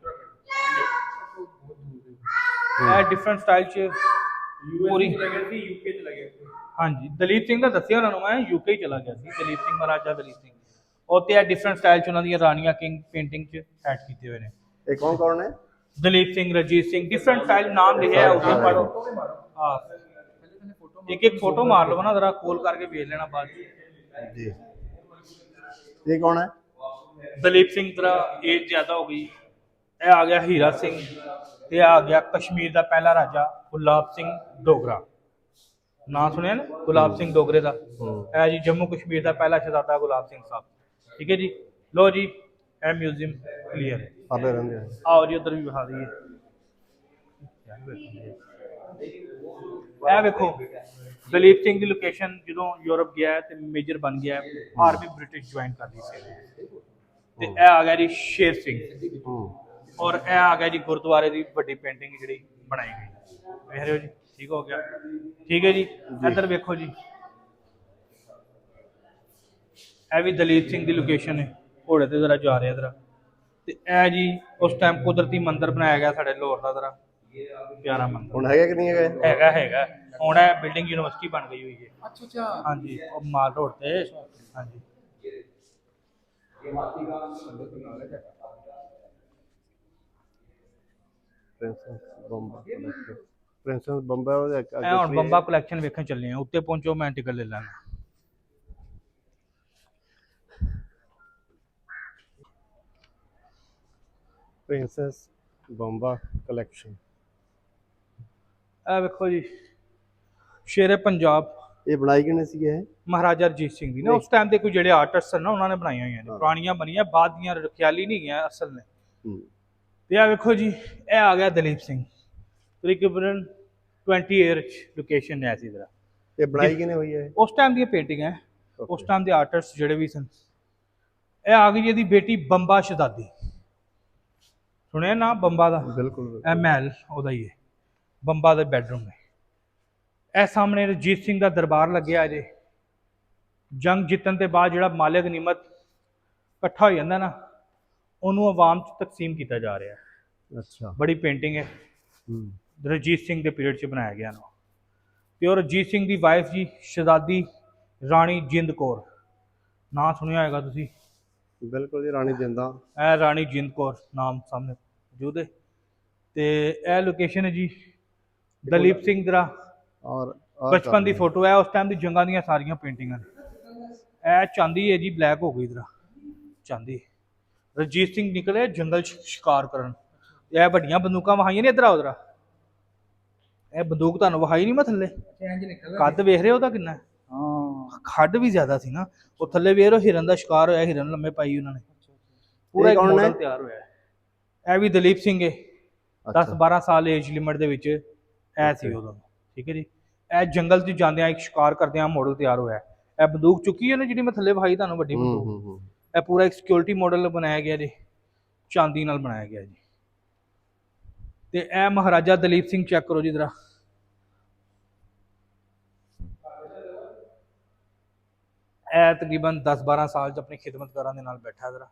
ਇਹ ਡਿਫਰੈਂਟ ਸਟਾਈਲ ਚ ਪੂਰੀ। ਯੂਕੇ ਚ ਲੱਗਿਆ ਹਾਂਜੀ ਦਲੀਪ ਸਿੰਘ ਦਾ ਦੱਸਿਆ ਉਹਨਾਂ ਨੂੰ ਮੈਂ ਯੂਕੇ ਹੀ ਚਲਾ ਗਿਆ ਸੀ ਦਲੀਪ ਸਿੰਘ ਮਹਾਰਾਜਾ ਦਲੀਪ ਸਿੰਘ। ਉਹ ਤੇ ਇਹ ਡਿਫਰੈਂਟ ਸਟਾਈਲ ਚ ਉਹਨਾਂ ਦੀਆਂ ਰਾਣੀਆਂ ਕਿੰਗ ਪੇਂਟਿੰਗ ਚ ਐਡ ਕੀਤੇ ਹੋਏ ਨੇ। ਇਹ ਕੌਣ ਕੌਣ ਨੇ? ਦਲੀਪ ਸਿੰਘ ਰਜੀਤ ਸਿੰਘ ਡਿਫਰੈਂਟ ਸਟਾਈਲ ਨਾਮ ਲਿਖਿਆ ਹੈ ਉੱਤੇ ਪੜੋ ਹਾਂ। ਇੱਕ ਇੱਕ ਫੋਟੋ ਮਾਰ ਲਓ ਨਾ ਜ਼ਰਾ ਕੋਲ ਕਰਕੇ ਵੇਖ ਲੈਣਾ ਬਾਅਦ ਜੀ। ਇਹ ਕੌਣ ਹੈ? ਦਲੀਪ ਸਿੰਘ ਦਾ ਏਜ ਜ਼ਿਆਦਾ ਹੋ ਗਈ। ਇਹ ਆ ਗਿਆ ਹੀਰਾ ਸਿੰਘ ਤੇ ਆ ਗਿਆ ਕਸ਼ਮੀਰ ਦਾ ਪਹਿਲਾ ਰਾਜਾ ਗੁਲਾਬ ਸਿੰਘ ਡੋਗਰਾ। ਨਾਂ ਸੁਣਿਆ ਨਾ? ਗੁਲਾਬ ਸਿੰਘ ਡੋਗਰੇ ਦਾ। ਹੂੰ। ਇਹ ਜੀ ਜੰਮੂ ਕਸ਼ਮੀਰ ਦਾ ਪਹਿਲਾ ਸ਼ਹਜ਼ਾਦਾ ਗੁਲਾਬ ਸਿੰਘ ਸਾਹਿਬ। ਠੀਕ ਹੈ ਜੀ? ਲੋ ਜੀ ਇਹ ਮਿਊਜ਼ੀਅਮ ਕਲੀਅਰ ਹੈ ਪਾਲੇ ਰਹਿੰਦੇ ਆ। ਆਓ ਜੀ ਉਧਰ ਵੀ ਵਿਖਾ ਦਈਏ। ਇਹ ਵੇਖੋ ਦਲੀਪ ਸਿੰਘ ਦੀ ਲੋਕੇਸ਼ਨ ਜਦੋਂ ਯੂਰਪ ਗਿਆ ਹੈ ਤੇ ਮੇਜਰ ਬਣ ਗਿਆ ਆਰਮੀ ਬ੍ਰਿਟਿਸ਼ ਜੁਆਇਨ ਕਰ ਲਈ ਸੀ। ਤੇ ਇਹ ਆ ਗਿਆ ਜੀ ਸ਼ੇਰ ਸਿੰਘ। ਹੂੰ। ਔਰ ਇਹ ਆ ਗਿਆ ਜੀ ਗੁਰਦੁਆਰੇ ਦੀ ਵੱਡੀ ਪੇਂਟਿੰਗ ਜਿਹੜੀ ਬਣਾਈ ਗਈ। ਵੇਖ ਰਹੇ ਹੋ ਜੀ ਠੀਕ ਹੋ ਗਿਆ। ਠੀਕ ਹੈ ਜੀ ਇੱਧਰ ਵੇਖੋ ਜੀ। ਇਹ ਵੀ ਦਲੀਪ ਸਿੰਘ ਦੀ ਲੋਕੇਸ਼ਨ ਹੈ। ਘੋੜੇ ਤੇ ਜ਼ਰਾ ਜਾ ਰਿਹਾ ਜ਼ਰਾ। ਤੇ ਇਹ ਜੀ ਉਸ ਟਾਈਮ ਕੁਦਰਤੀ ਮੰਦਿਰ ਬਣਾਇਆ ਗਿਆ ਸਾਡੇ ਲਾਹੌਰ ਦਾ ਜ਼ਰਾ। ਪਿਆਰਾ ਮੰਦਰ। ਹੁਣ ਹੈਗਾ ਕਿ ਨਹੀਂ ਹੈਗਾ ਹੈਗਾ ਹੈਗਾ। ਹੁਣ ਇਹ ਬਿਲਡਿੰਗ ਯੂਨੀਵਰਸਿਟੀ ਬਣ ਗਈ ਹੋਈ ਹੈ। ਅੱਛਾ ਅੱਛਾ। ਹਾਂਜੀ ਉਹ ਮਾਲ ਰੋਡ ਤੇ। ਹਾਂਜੀ। ਪ੍ਰਿੰਸੈਸ ਬੰਬਾ ਪ੍ਰਿੰਸੈਸ ਬੰਬਾ ਉਹਦੇ ਅੱਗੇ ਇਹ ਹੁਣ free ਬੰਬਾ ਕਲੈਕਸ਼ਨ ਵੇਖਣ ਚੱਲੇ ਆ ਉੱਤੇ ਪਹੁੰਚੋ ਮੈਂ ਟਿਕਟ ਲੈ ਲਾਂਗਾ। ਪ੍ਰਿੰਸੈਸ ਬੰਬਾ ਕਲੈਕਸ਼ਨ ਇਹ ਵੇਖੋ ਜੀ ਸ਼ੇਰੇ ਪੰਜਾਬ। ਇਹ ਬਣਾਈ ਕਿਨੇ ਸੀ ਇਹ? ਮਹਾਰਾਜਾ ਰਣਜੀਤ ਸਿੰਘ ਦੀ ਨਾ। ਉਸ ਟਾਈਮ ਦੇ ਕੋਈ ਜਿਹੜੇ ਆਰਟਿਸਟ ਸਨ ਨਾ ਉਹਨਾਂ ਨੇ ਬਣਾਈਆਂ ਹੋਈਆਂ ਨੇ। ਪੁਰਾਣੀਆਂ ਬਣੀਆਂ ਬਾਅਦ ਦੀਆਂ ਰਖਿਆਲੀ ਨਹੀਂ ਗਈਆਂ ਅਸਲ ਨੇ। ਹੂੰ। ਤੇ ਆ ਵੇਖੋ ਜੀ ਇਹ ਆ ਗਿਆ ਦਲੀਪ ਸਿੰਘ। ਤਕਰੀਬਨ 20 ਈਅਰ ਲੋਕੇਸ਼ਨ ਹੈ ਸੀ ਜਰਾ ਇਹ ਬਣਾਈ ਕਿਨੇ ਹੋਈ ਹੈ ਉਸ ਟਾਈਮ ਦੀਆਂ ਪੇਂਟਿੰਗ ਹੈ। ਉਸ. ਟਾਈਮ ਦੇ ਆਰਟਿਸਟ ਜਿਹੜੇ ਵੀ ਸਨ। ਇਹ ਆ ਗਈ ਇਹਦੀ ਬੇਟੀ ਬੰਬਾ ਸ਼ਹਜ਼ਾਦੀ ਸੁਣਿਆ ਨਾ ਬੰਬਾ ਦਾ? ਬਿਲਕੁਲ ਮਹਿਲ ਉਹਦਾ ਹੀ ਹੈ। ਬੰਬਾ ਦਾ ਬੈਡਰੂਮ ਹੈ। ਇਹ ਸਾਹਮਣੇ ਰਜੀਤ ਸਿੰਘ ਦਾ ਦਰਬਾਰ ਲੱਗਿਆ ਜੇ ਜੰਗ ਜਿੱਤਣ ਦੇ ਬਾਅਦ ਜਿਹੜਾ ਮਾਲੇ ਗਨੀਮਤ ਇਕੱਠਾ ਹੋ ਜਾਂਦਾ ਨਾ ਉਹਨੂੰ ਆਵਾਮ 'ਚ ਤਕਸੀਮ ਕੀਤਾ ਜਾ ਰਿਹਾ ਹੈ। ਅੱਛਾ। ਬੜੀ ਪੇਂਟਿੰਗ ਹੈ। ਹੂੰ। ਰਜੀਤ ਸਿੰਘ ਦੇ ਪੀਰੀਅਡ 'ਚ ਬਣਾਇਆ ਗਿਆ ਨਾ ਤੇ ਉਹ ਰਜੀਤ ਸਿੰਘ ਦੀ ਵਾਈਫ ਜੀ ਸ਼ਹਜ਼ਾਦੀ ਰਾਣੀ ਜਿੰਦ ਕੌਰ। ਨਾਂ ਸੁਣਿਆ ਹੋਏਗਾ ਤੁਸੀਂ? ਬਿਲਕੁਲ ਜੀ ਰਾਣੀ ਜਿੰਦਾ। ਇਹ ਰਾਣੀ ਜਿੰਦ ਕੌਰ ਨਾਮ ਸਾਹਮਣੇ ਮੌਜੂਦ ਹੈ। ਤੇ ਇਹ ਲੋਕੇਸ਼ਨ ਹੈ ਜੀ ਦਲੀਪ ਸਿੰਘ ਦਾ ਔਰ ਬਚਪਨ ਦੀ ਫੋਟੋ ਹੈ ਉਸ ਟਾਈਮ ਦੀ ਜੰਗਾਂ ਦੀਆਂ ਸਾਰੀਆਂ ਪੇਂਟਿੰਗਾਂ ਨੇ ਇਹ ਚਾਂਦੀ ਹੈ ਜੀ ਬਲੈਕ ਹੋ ਗਈ ਇਧਰ ਚਾਂਦੀ ਰਜੀਤ ਸਿੰਘ ਨਿਕਲੇ ਜੰਗਲ 'ਚ ਸ਼ਿਕਾਰ ਕਰਨ। ਇਹ ਵੱਡੀਆਂ ਬੰਦੂਕਾਂ ਵਹਾਈਆਂ ਨੇ ਇਧਰ ਆ ਉਧਰ ਇਹ ਬੰਦੂਕ ਤੁਹਾਨੂੰ ਵਹਾਈ ਨਹੀਂ ਮੈਂ ਥੱਲੇ। ਚੇਂਜ ਨਿਕਲ ਕੱਦ ਵੇਖ ਰਹੇ ਹੋ ਉਹਦਾ ਕਿੰਨਾ? ਹੈ? ਹਾਂ ਖੱਡ ਵੀ ਜ਼ਿਆਦਾ ਸੀ ਨਾ। ਉਹ ਥੱਲੇ ਵੇਖ ਰਹੇ ਹੋ ਹਿਰਨ ਦਾ ਸ਼ਿਕਾਰ ਹੋਇਆ ਹਿਰਨ ਲੰਮੇ ਪਾਈ ਉਹਨਾਂ ਨੇ। ਪੂਰਾ ਇਹ ਇੱਕ ਕੌਣ ਨੇ? ਮਾਡਲ ਤਿਆਰ ਹੋਇਆ। ਹੈ ਇਹ ਵੀ ਦਲੀਪ ਸਿੰਘ ਹੈ 10 ਅੱਛਾ। 12 ਸਾਲ ਏਜ ਲਿਮਟ ਦੇ ਵਿੱਚ ਐ ਸੀ ਉਦੋਂ। ਠੀਕ ਹੈ ਜੀ। ਇਹ ਜੰਗਲ 'ਚ ਜਾਂਦਿਆਂ ਇੱਕ ਸ਼ਿਕਾਰ ਕਰਦਿਆਂ ਮਾਡਲ ਤਿਆਰ ਹੋਇਆ। ਹੈ। ਇਹ ਬੰਦੂਕ ਚੁੱਕੀ ਹੈ ਨਾ ਜਿਹੜੀ ਮੈਂ ਥੱਲੇ ਵਿਖਾਈ ਤੁਹਾਨੂੰ ਵੱਡੀ ਹੂੰ ਬੰਦੂਕ? ਹੂੰ ਹੂੰ। ਇਹ ਪੂਰਾ ਇੱਕ ਸਿਕਿਉਰਿਟੀ ਮਾਡਲ ਬਣਾਇਆ ਗਿਆ ਜੀ ਚਾਂਦੀ ਨਾਲ ਬਣਾਇਆ ਗਿਆ ਜੀ। ਤੇ ਇਹ ਮਹਾਰਾਜਾ ਦਲੀਪ ਸਿੰਘ ਚੈੱਕ ਕਰੋ ਜੀ ਜਰਾ। ਇਹ ਤਕਰੀਬਨ 10-12 ਸਾਲ ਚ ਆਪਣੀ ਖਿਦਮਤਕਾਰਾਂ ਦੇ ਨਾਲ ਬੈਠਾ ਜਰਾ।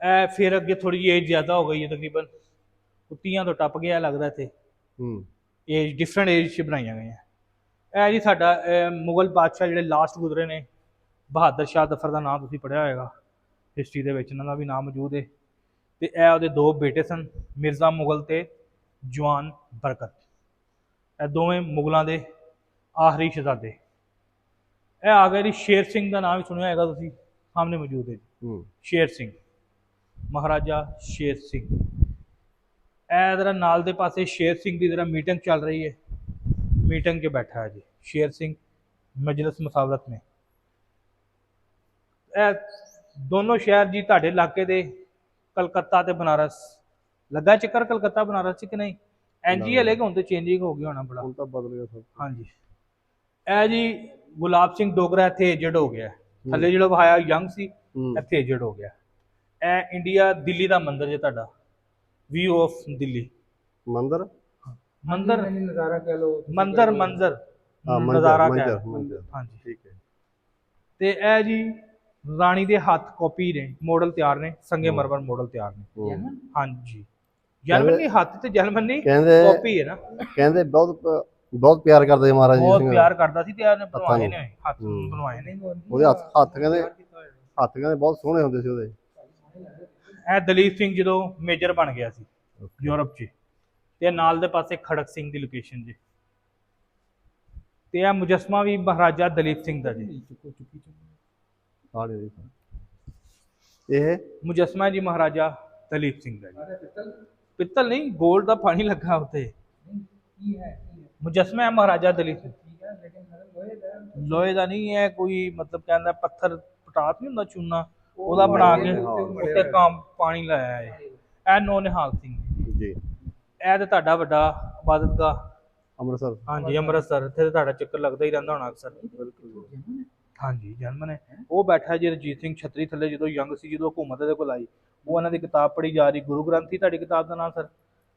ਇਹ ਫਿਰ ਅੱਗੇ ਥੋੜੀ ਜਿਹੀ ਏਜ ਜ਼ਿਆਦਾ ਹੋ ਗਈ ਹੈ ਤਕਰੀਬਨ। ਕੁੱਤੀਆਂ ਤੋਂ ਟੱਪ ਗਿਆ ਲੱਗਦਾ ਇੱਥੇ। ਹੂੰ। ਏਜ ਡਿਫਰੈਂਟ ਏਜ 'ਚ ਬਣਾਈਆਂ ਗਈਆਂ। ਇਹ ਜੀ ਸਾਡਾ ਮੁਗਲ ਬਾਦਸ਼ਾਹ ਜਿਹੜੇ ਲਾਸਟ ਗੁਜ਼ਰੇ ਨੇ ਬਹਾਦਰ ਸ਼ਾਹ ਜ਼ਫਰ ਦਾ ਨਾਮ ਤੁਸੀਂ ਪੜ੍ਹਿਆ ਹੋਏਗਾ ਹਿਸਟਰੀ ਦੇ ਵਿੱਚ ਇਹਨਾਂ ਦਾ ਵੀ ਨਾਮ ਮੌਜੂਦ ਹੈ ਤੇ ਇਹ ਉਹਦੇ ਦੋ ਬੇਟੇ ਸਨ ਮਿਰਜ਼ਾ ਮੁਗਲ ਤੇ ਜਵਾਨ ਬਰਕਤ। ਇਹ ਦੋਵੇਂ ਮੁਗਲਾਂ ਦੇ ਆਖਰੀ ਸ਼ਹਜ਼ਾਦੇ। ਇਹ ਆ ਗਏ ਜੀ ਸ਼ੇਰ ਸਿੰਘ ਦਾ ਨਾਮ ਵੀ ਸੁਣਿਆ ਹੋਏਗਾ ਤੁਸੀਂ ਸਾਹਮਣੇ ਮੌਜੂਦ ਹੈ। ਸ਼ੇਰ ਸਿੰਘ। ਮਹਾਰਾਜਾ ਸ਼ੇਰ ਸਿੰਘ। ਇਹ ਜਰਾ ਨਾਲ ਦੇ ਪਾਸੇ ਸ਼ੇਰ ਸਿੰਘ ਦੀ ਜਰਾ ਮੀਟਿੰਗ ਚੱਲ ਰਹੀ ਹੈ ਮੀਟਿੰਗ 'ਚ ਬੈਠਾ ਹੈ ਜੀ ਸ਼ੇਰ ਸਿੰਘ ਮਜਲਿਸ ਮੁਸਾਵਰਤ में ਇਹ ਦੋਨੋਂ ਸ਼ਹਿਰ ਜੀ ਤੁਹਾਡੇ ਇਲਾਕੇ ਦੇ ਕਲਕੱਤਾ ਤੇ ਬਨਾਰਸ। ਲੱਗਾ ਚੱਕਰ ਕਲਕੱਤਾ ਬਨਾਰਸ ਚ ਕਿ ਨਹੀਂ? ਐਨਜੀ ਹਲੇ ਕਿ ਹੁਣ ਤੇ ਚੇਂਜਿੰਗ ਹੋ ਗਿਆ ਹੋਣਾ ਬੜਾ। ਹੁਣ ਤਾਂ ਬਦਲ ਗਿਆ ਸਭ ਹਾਂਜੀ। ਇਹ ਜੀ ਗੁਲਾਬ ਸਿੰਘ ਡੋਗਰਾ ਇੱਥੇ ਏਜਡ ਹੋ ਗਿਆ। ਥੱਲੇ ਜਿਹੜਾ ਵਹਾਇਆ ਯੰਗ ਸੀ ਇੱਥੇ ਏਜਡ ਹੋ ਗਿਆ। ਇਹ ਇੰਡੀਆ ਦਿੱਲੀ ਦਾ ਮੰਦਿਰ ਜੇ ਤੁਹਾਡਾ। View of Delhi. ਮੰਦਰ? ਮੰਦਿਰ ਨਜ਼ਾਰਾ ਕਹਿ ਲੋ ਮੰਦਿਰ ਮੰਜ਼ਰ ਹਾਂ ਮੰਦਰ ਨਜ਼ਾਰਾ ਕਹਿ ਹਾਂਜੀ। ਠੀਕ ਹੈ। ਤੇ ਇਹ ਜੀ ਰਾਣੀ ਦੇ ਹੱਥ ਕਾਪੀ ਨੇ ਮਾਡਲ ਤਿਆਰ ਨੇ ਸੰਗੇ। ਮਰਮਰ ਮਾਡਲ ਤਿਆਰ ਨੇ। ਹਾਂਜੀ। ਜਰਮਨ ਨਹੀਂ ਹੱਥ ਤੇ ਜਰਮਨ ਨਹੀਂ ਕਹਿੰਦੇ ਕਾਪੀ ਹੈ ਨਾ। ਕਹਿੰਦੇ ਬਹੁਤ ਬਹੁਤ ਪਿਆਰ ਕਰਦੇ ਮਹਾਰਾਜ ਜੀ ਬਹੁਤ ਪਿਆਰ ਕਰਦਾ ਸੀ ਤੇ ਇਹਨੇ ਬਣਵਾਏ ਨੂੰ। ਹੱਥ। ਬਣਵਾਏ ਨੇ। ਉਹਦੇ ਹੱਥ ਹੱਥ ਕਹਿੰਦੇ ਹੱਥ ਕਹਿੰਦੇ ਬਹੁਤ ਸੋਹਣੇ ਹੁੰਦੇ ਸੀ ਉਹਦੇ। ਇਹ ਦਲੀਪ ਸਿੰਘ ਜਦੋਂ ਮੇਜਰ ਬਣ ਗਿਆ ਸੀ ਯੂਰਪ 'ਚ ਤੇ ਨਾਲ ਦੇ ਪਾਸੇ ਖੜਕ ਸਿੰਘ ਦੀ ਲੋਕੇਸ਼ਨ ਜੀ ਤੇ ਇਹ ਮੁਜਸਮਾ ਵੀ ਮਹਾਰਾਜਾ ਦਲੀਪ ਸਿੰਘ ਦਾ ਜੀ। ਆੜੇ ਦੇ ਇਹ ਮੁਜਸਮਾ ਜੀ ਮਹਾਰਾਜਾ ਦਲੀਪ ਸਿੰਘ ਦਾ ਜੀ। ਪਿੱਤਲ। ਨਹੀਂ 골ਡ ਦਾ ਪਾਣੀ ਲੱਗਾ ਉੱਤੇ ਕੀ ਹੈ ਕੀ ਹੈ? ਮੁਜਸਮਾ ਹੈ ਮਹਾਰਾਜਾ ਦਲੀਪ ਸਿੰਘ। ਲੋਹੇ ਦਾ ਨਹੀਂ ਹੈ ਕੋਈ ਮਤਲਬ ਕਹਿੰਦਾ ਪੱਥਰ ਪਟਾਤ ਨਹੀਂ ਹੁੰਦਾ ਚੂਨਾ। ਉਹਦਾ ਬਣਾ ਕੇ ਉੱਤੇ ਕੰਮ ਪਾਣੀ ਲਾਇਆ ਹੈ। ਇਹ ਨੋ ਨਿਹਾਲ ਸਿੰਘ। ਜੀ। ਇਹ ਤੇ ਤੁਹਾਡਾ ਵੱਡਾ ਇਬਾਦਤਗਾਹ ਅੰਮ੍ਰਿਤਸਰ। ਹਾਂਜੀ ਅੰਮ੍ਰਿਤਸਰ। ਇੱਥੇ ਤਾਂ ਤੁਹਾਡਾ ਚੱਕਰ ਲੱਗਦਾ ਹੀ ਰਹਿੰਦਾ ਹੋਣਾ ਅਕਸਰ। ਹਾਂਜੀ ਜਨਮਨ ਹੈ ਉਹ ਬੈਠਾ ਜੀ ਰਜੀਤ ਸਿੰਘ ਛਤਰੀ ਥੱਲੇ ਜਦੋਂ ਯੰਗ ਸੀ ਜਦੋਂ ਹਕੂਮਤ ਦੇ ਕੋਲ ਆਈ। ਉਹ ਇਹਨਾਂ ਦੀ ਕਿਤਾਬ ਪੜ੍ਹੀ ਜਾ ਰਹੀ। ਗੁਰੂ ਗ੍ਰੰਥ ਸੀ ਤੁਹਾਡੀ ਕਿਤਾਬ ਦਾ ਨਾਮ ਸਰ?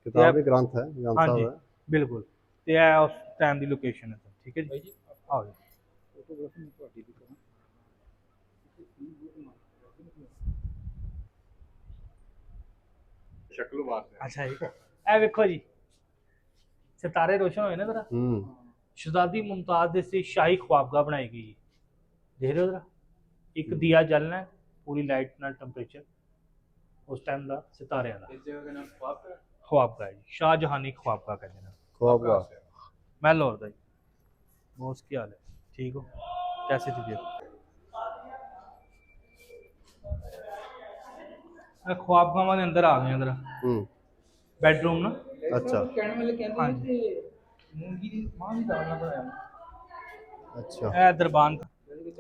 ਕਿਤਾਬ ਵੀ ਗ੍ਰੰਥ ਹੈ ਗ੍ਰੰਥ ਹਾਂਜੀ ਸਾਹਿਬ ਹੈ। ਬਿਲਕੁਲ। ਤੇ ਇਹ ਉਸ ਟਾਈਮ ਦੀ ਲੋਕੇਸ਼ਨ ਹੈ ਸਰ। ਠੀਕ ਹੈ ਜੀ? ਆਓ ਜੀ। ਫੋਟੋਗ੍ਰਾਫੀ ਤੁਹਾਡੀ ਵੀ ਕਰਾਂ। ਸ਼ਕਲ ਵਾਸਤੇ ਅੱਛਾ ਜੀ। ਇਹ ਵੇਖੋ ਜੀ। ਸਿਤਾਰੇ ਰੋਸ਼ਨ ਹੋਏ ਨੇ ਜ਼ਰਾ। ਹੂੰ। ਸ਼ਹਜ਼ਾਦੀ ਮੁਮਤਾਜ਼ ਦੇ ਸੇ ਸ਼ਾਹੀ ਖਵਾਬਗਾ ਬਣਾਈ ਗਈ ਦੇਖ ਰਹੇ ਹੋ ਜ਼ਰਾ। ਇੱਕ ਦਿਆ ਜਲਣਾ ਹੈ, ਪੂਰੀ ਲਾਈਟ ਨਾਲ ਟੈਂਪਰੇਚਰ ਉਸ ਟਾਈਮ ਦਾ ਸਿਤਾਰਿਆਂ ਦਾ। ਇਸ ਜਗ੍ਹਾ ਦਾ ਨਾਮ ਖਵਾਬ ਹੈ ਖਵਾਬਗਾ ਹੈ ਜੀ ਸ਼ਾਹਜਹਾਨੀ ਖਵਾਬਗਾ ਕਹਿੰਦੇ ਨੇ। ਖਵਾਬਗਾ। ਮੈਂ ਲਾਹੌਰ ਦਾ ਜੀ। ਬਹੁਤ ਕੀ ਹਾਲ ਹੈ? ਠੀਕ ਹੋ? ਕੈਸੇ ਤਬੀਅਤ? ਇਹ ਖਵਾਬਗਾਵਾਂ ਦੇ ਅੰਦਰ ਆ ਗਏ ਅੰਦਰ ਹੂੰ। ਬੈਡਰੂਮ ਨਾ। ਅੱਛਾ। ਕਹਿਣ ਵਾਲੇ ਕਹਿੰਦੇ ਹਾਂਜੀ। ਨੇ ਕਿ ਮੂੰਗੀ ਦੀ ਮਾਂ ਦੀ ਦਾਲ ਨਾਲ ਬਣਾਇਆ। ਅੱਛਾ। ਇਹ ਦਰਬਾਨ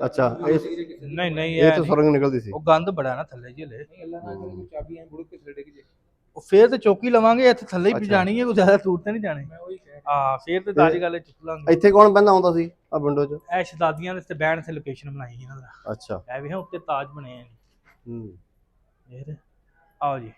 ਅੱਛਾ ਇਹ ਨਹੀਂ ਨਹੀਂ ਇਹ ਤਾਂ। ਸੁਰੰਗ ਨਿਕਲਦੀ ਸੀ। ਉਹ ਗੰਦ ਬੜਾ ਨਾ ਥੱਲੇ ਜਿਹਲੇ ਨਹੀਂ ਅੱਲਾ ਨਾ ਕਰੇ ਕੋਈ ਚਾਬੀ ਐ ਬੁੜਕ ਕੇ ਛੱਡੇ ਜੇ। ਉਹ ਫੇਰ ਤੇ ਚੌਕੀ ਲਵਾਂਗੇ ਇੱਥੇ ਥੱਲੇ ਹੀ। ਪਜਾਣੀ ਹੈ ਕੋਈ ਜ਼ਿਆਦਾ ਦੂਰ ਤੇ ਨਹੀਂ ਜਾਣੇ। ਹਾਂ ਫੇਰ ਤੇ ਦਾਰੀ ਗੱਲ ਚੁੱਕ ਲਾਂਗੇ। ਇੱਥੇ ਕੌਣ ਬੰਦਾ ਹੁੰਦਾ ਸੀ ਆ ਵਿੰਡੋ 'ਚ? ਇਹ ਸ਼ਹਜ਼ਾਦੀਆਂ ਦੇ ਤੇ ਬਹਿਣ ਤੇ ਲੋਕੇਸ਼ਨ ਬਣਾਈ ਇਹਨਾਂ ਦਾ। ਅੱਛਾ। ਇਹ ਵੀ ਹੈ ਉੱਤੇ ਤਾਜ ਬਣੇ ਆ ਹੂੰ। ਇਹ ਆਓ ਜੀ।